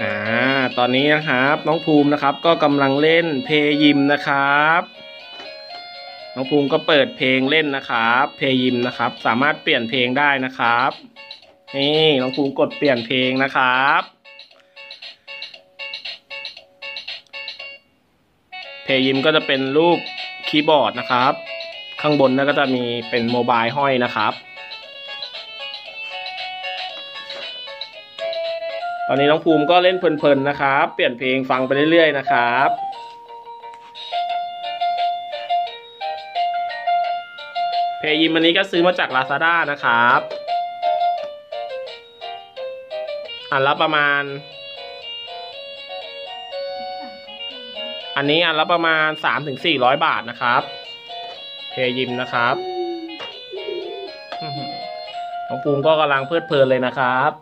อ่าตอนนี้นะครับน้องภูมินะครับก็กำลังเล่นเพลย์ยิมนะครับ น้องภูมิก็เปิดเพลงเล่นนะครับ เพลย์ยิมนะครับ สามารถเปลี่ยนเพลงได้นะครับนี่น้องภูมิกดเปลี่ยนเพลงนะครับ เพลย์ยิมก็จะเป็นรูปคีย์บอร์ดนะครับ ข้างบนนั่นก็จะมีเป็นโมบายห้อยนะครับ อนนี้น้องภูมิก็เล่นเพลินๆนะครับ เปลี่ยนเพลงฟังไปเรื่อยๆนะครับเพลงยิมอันนี้ก็ซื้อมาจาก Lazada นะครับ อันละประมาณ อันนี้อันละประมาณ3-400บาทนะครับเพลงยิมนะครับอื้อหือน้องภูมิก็กำลังเพลิดเพลินเลยนะครับ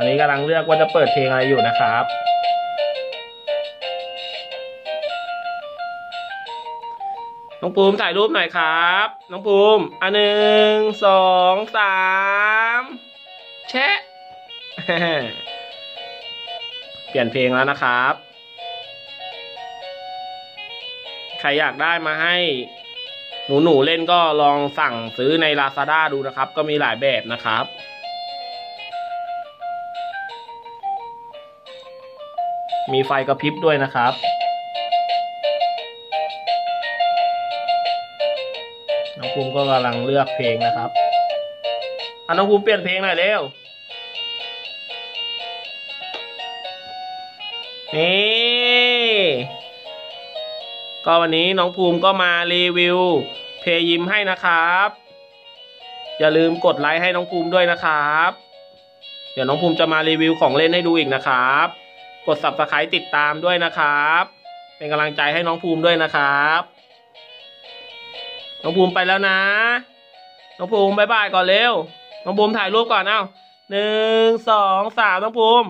อนนี้กำลังเลือกว่าจะเปิดเพลงอะไรอยู่นะครับ น้องภูมิถ่ายรูปหน่อยครับ น้องภูมิอันหนึ่งสองสามแชะเปลี่ยนเพลงแล้วนะครับ ใครอยากได้มาให้หนูหนูๆเล่นก็ลองสั่งซื้อใน Lazada ดูนะครับ ก็มีหลายแบบนะครับ มีไฟกระพริบด้วยนะครับ น้องภูมิก็กำลังเลือกเพลงนะครับอะน้องภูมิเปลี่ยนเพลงหน่อยเร็ว นี่ก็วันนี้น้องภูมิก็มารีวิว เพลงยิมให้นะครับ อย่าลืมกดไลค์ให้น้องภูมิด้วยนะครับ เดี๋ยวน้องภูมิจะมารีวิวของเล่นให้ดูอีกนะครับ กด subscribe ติดตามด้วยนะครับ เป็นกำลังใจให้น้องภูมิด้วยนะครับ น้องภูมิไปแล้วนะ น้องภูมิบายบายก่อนเร็ว น้องภูมิถ่ายรูปก่อนเอ้าหนึ่งสองสามน้องภูมิ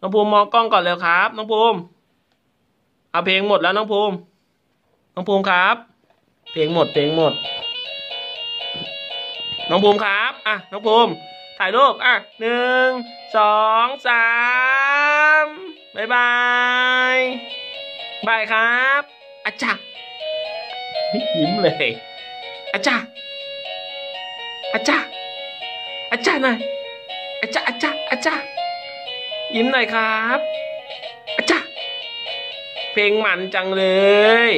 น้องภูมิมองกล้องก่อนเร็วครับ น้องภูมิ เอาเพลงหมดแล้วน้องภูมิ น้องภูมิครับ เพลงหมดเพลงหมด น้องภูมิครับ อะ น้องภูมิ ถ่ายรูป อะหนึ่งสองสามายบายบายครับอาจารย์ยิ้มเลยอาจารย์อาจารย์อาจารย์หน่อยอาจารย์อาจารย์อาจารย์ยิ้มหน่อยครับอาจารย์เพลงมันจังเลย